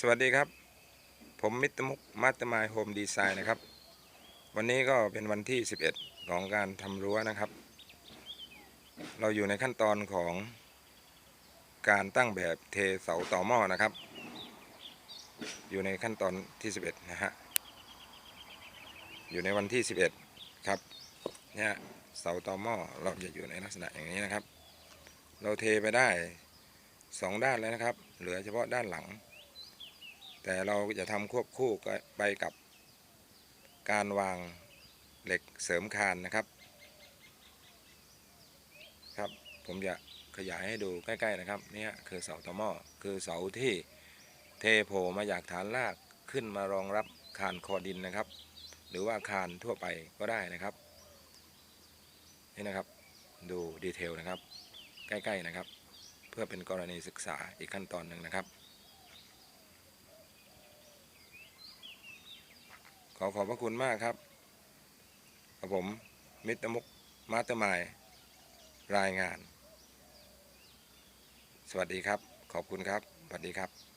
สวัสดีครับ ผมมิตรมุกมาตมายโฮมดีไซน์นะครับ วันนี้ก็เป็นวันที่ 11 ของการทำรั้วนะครับ เราอยู่ในขั้นตอนของการตั้งแบบเทเสาต่อหม้อนะครับ อยู่ในขั้นตอนที่ 11 นะฮะ อยู่ในวันที่ 11 ครับ เนี่ยเสาต่อหม้อเราจะอยู่ในลักษณะอย่างนี้นะครับ เราเทไปได้สองด้านแล้วนะครับ เหลือเฉพาะด้านหลัง แต่เราจะทำควบคู่ไปกับการวางเหล็กเสริมคานนะครับ ครับผมจะขยายให้ดูใกล้ๆนะครับนี่คือเสาตอหม้อคือเสาที่เทโผล่มาจากฐานรากขึ้นมารองรับคานคอดินนะครับ หรือว่าคานทั่วไปก็ได้นะครับนี่นะครับดูดีเทลนะครับ ใกล้ๆนะครับ เพื่อเป็นกรณีศึกษาอีกขั้นตอนหนึ่งนะครับ ขอขอบพระคุณมากครับกับผมมิตรมุกมาตร์มายรายงาน สวัสดีครับ ขอบคุณครับ สวัสดีครับ